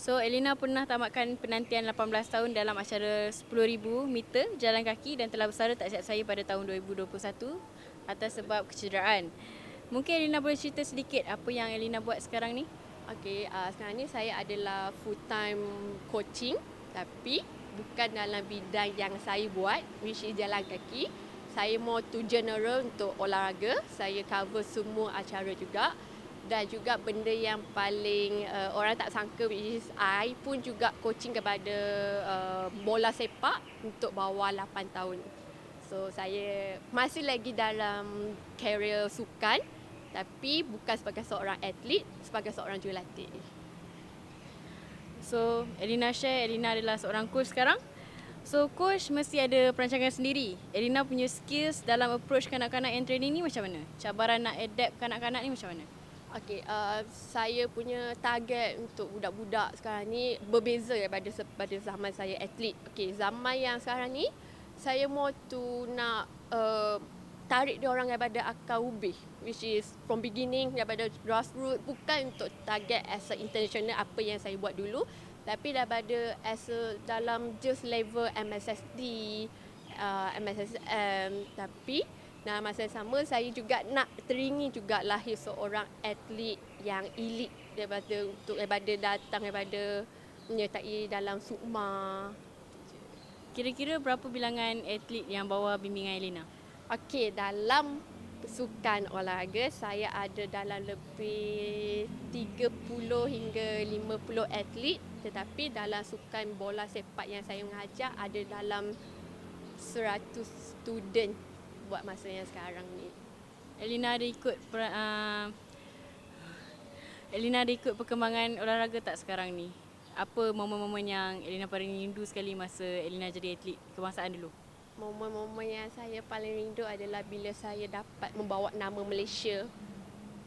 So Elina pernah tamatkan penantian 18 tahun dalam acara 10,000 meter jalan kaki dan telah bersara tak siap saya pada tahun 2021 atas sebab kecederaan. Mungkin Elina boleh cerita sedikit apa yang Elina buat sekarang ni? Okay, uh, sekarang ni saya adalah full time coaching tapi bukan dalam bidang yang saya buat which is jalan kaki. Saya more to general untuk olahraga. Saya cover semua acara juga dan juga benda yang paling uh, orang tak sangka which is I pun juga coaching kepada uh, bola sepak untuk bawah 8 tahun. So saya masih lagi dalam career sukan tapi bukan sebagai seorang atlet, sebagai seorang jurulatih. So Elina share Elina adalah seorang coach sekarang. So coach mesti ada perancangan sendiri. Elina punya skills dalam approach kanak-kanak yang training ni macam mana? Cabaran nak adapt kanak-kanak ni macam mana? Okay, uh, saya punya target untuk budak-budak sekarang ni berbeza daripada pada zaman saya atlet. Okay, zaman yang sekarang ni saya mau tu nak uh, tarik dia orang daripada akar ubih which is from beginning daripada grassroots bukan untuk target as a international apa yang saya buat dulu tapi daripada as a dalam just level MSSD uh, MSSM tapi dalam masa yang sama saya juga nak teringin juga lahir seorang atlet yang elit daripada untuk daripada datang daripada menyertai dalam sukma. Kira-kira berapa bilangan atlet yang bawa bimbingan Elena? Okey, dalam sukan olahraga saya ada dalam lebih 30 hingga 50 atlet tetapi dalam sukan bola sepak yang saya mengajar ada dalam 100 student buat masa yang sekarang ni. Elina ada ikut uh, Elina ada ikut perkembangan olahraga tak sekarang ni? Apa momen-momen yang Elina paling rindu sekali masa Elina jadi atlet kebangsaan dulu? Momen-momen yang saya paling rindu adalah bila saya dapat membawa nama Malaysia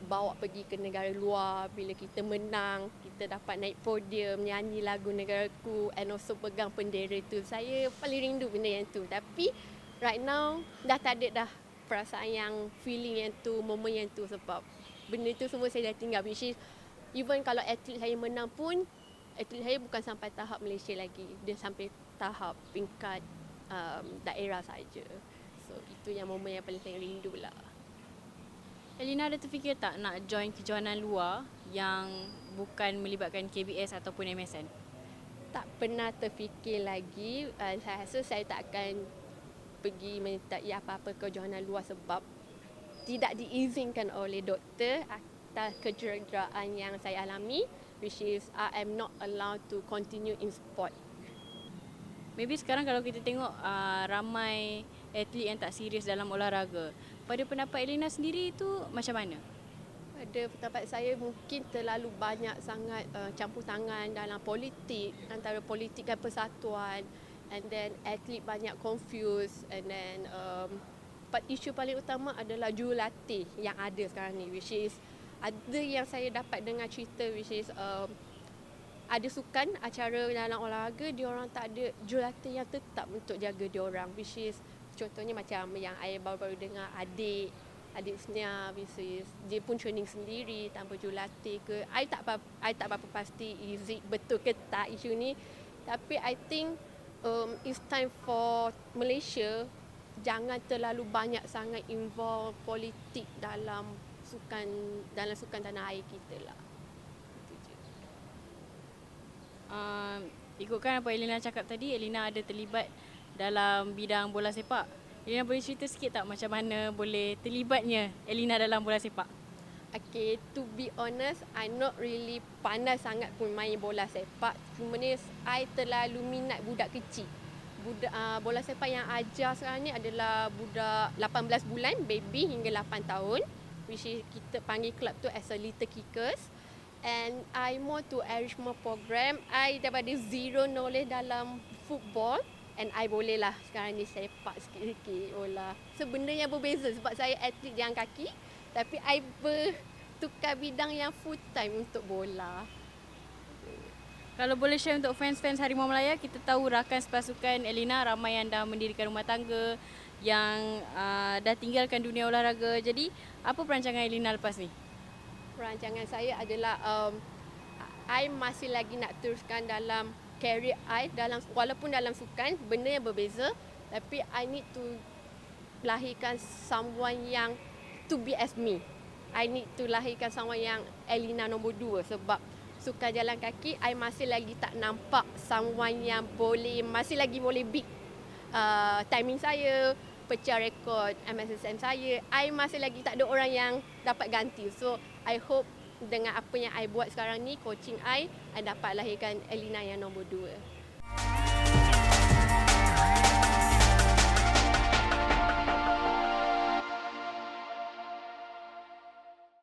bawa pergi ke negara luar bila kita menang kita dapat naik podium nyanyi lagu negaraku and also pegang bendera tu saya paling rindu benda yang tu tapi right now dah tak ada dah perasaan yang feeling yang tu, moment yang tu sebab benda tu semua saya dah tinggal which is even kalau atlet saya menang pun atlet saya bukan sampai tahap Malaysia lagi dia sampai tahap tingkat um, daerah saja so itu yang moment yang paling saya rindu lah Elina ada terfikir tak nak join kejohanan luar yang bukan melibatkan KBS ataupun MSN? Tak pernah terfikir lagi. Uh, saya rasa saya tak akan pergi menyertai apa-apa kejohanan luar sebab tidak diizinkan oleh doktor atas kecederaan yang saya alami which is I am not allowed to continue in sport. Maybe sekarang kalau kita tengok uh, ramai atlet yang tak serius dalam olahraga. Pada pendapat Elena sendiri itu macam mana? Pada pendapat saya mungkin terlalu banyak sangat uh, campur tangan dalam politik antara politik dan persatuan and then atlet banyak confused. And then um, but isu paling utama adalah jurulatih yang ada sekarang ni which is ada yang saya dapat dengar cerita which is um, ada sukan acara dalam olahraga dia orang tak ada jurulatih yang tetap untuk jaga dia orang which is contohnya macam yang saya baru-baru dengar adik adik Snia which is dia pun training sendiri tanpa jurulatih ke. I tak apa I tak apa pasti is it betul ke tak isu ni. Tapi I think um, it's time for Malaysia jangan terlalu banyak sangat involve politik dalam sukan dalam sukan tanah air kita lah. Uh, ikutkan apa Elina cakap tadi, Elina ada terlibat dalam bidang bola sepak. Elina boleh cerita sikit tak macam mana boleh terlibatnya Elina dalam bola sepak? Okay, to be honest, I not really pandai sangat pun main bola sepak. Cuma ni, I terlalu minat budak kecil. Budak, uh, bola sepak yang ajar sekarang ni adalah budak 18 bulan, baby hingga 8 tahun. Which is kita panggil club tu as a little kickers. And I more to enrichment program. I daripada zero knowledge dalam football. And I boleh lah sekarang ni sepak sikit-sikit bola. So benda yang berbeza sebab saya atlet jalan kaki tapi I bertukar bidang yang full time untuk bola. Kalau boleh share untuk fans-fans Harimau Melaya, kita tahu rakan sepasukan Elina ramai yang dah mendirikan rumah tangga, yang uh, dah tinggalkan dunia olahraga. Jadi, apa perancangan Elina lepas ni? Perancangan saya adalah um, I masih lagi nak teruskan dalam career I dalam walaupun dalam sukan benda yang berbeza tapi I need to lahirkan someone yang to be as me. I need to lahirkan someone yang Elina nombor dua sebab sukan jalan kaki I masih lagi tak nampak someone yang boleh masih lagi boleh beat uh, timing saya, pecah rekod MSSM saya. I masih lagi tak ada orang yang dapat ganti. So I hope dengan apa yang I buat sekarang ni, coaching I, I dapat lahirkan Elina yang nombor dua.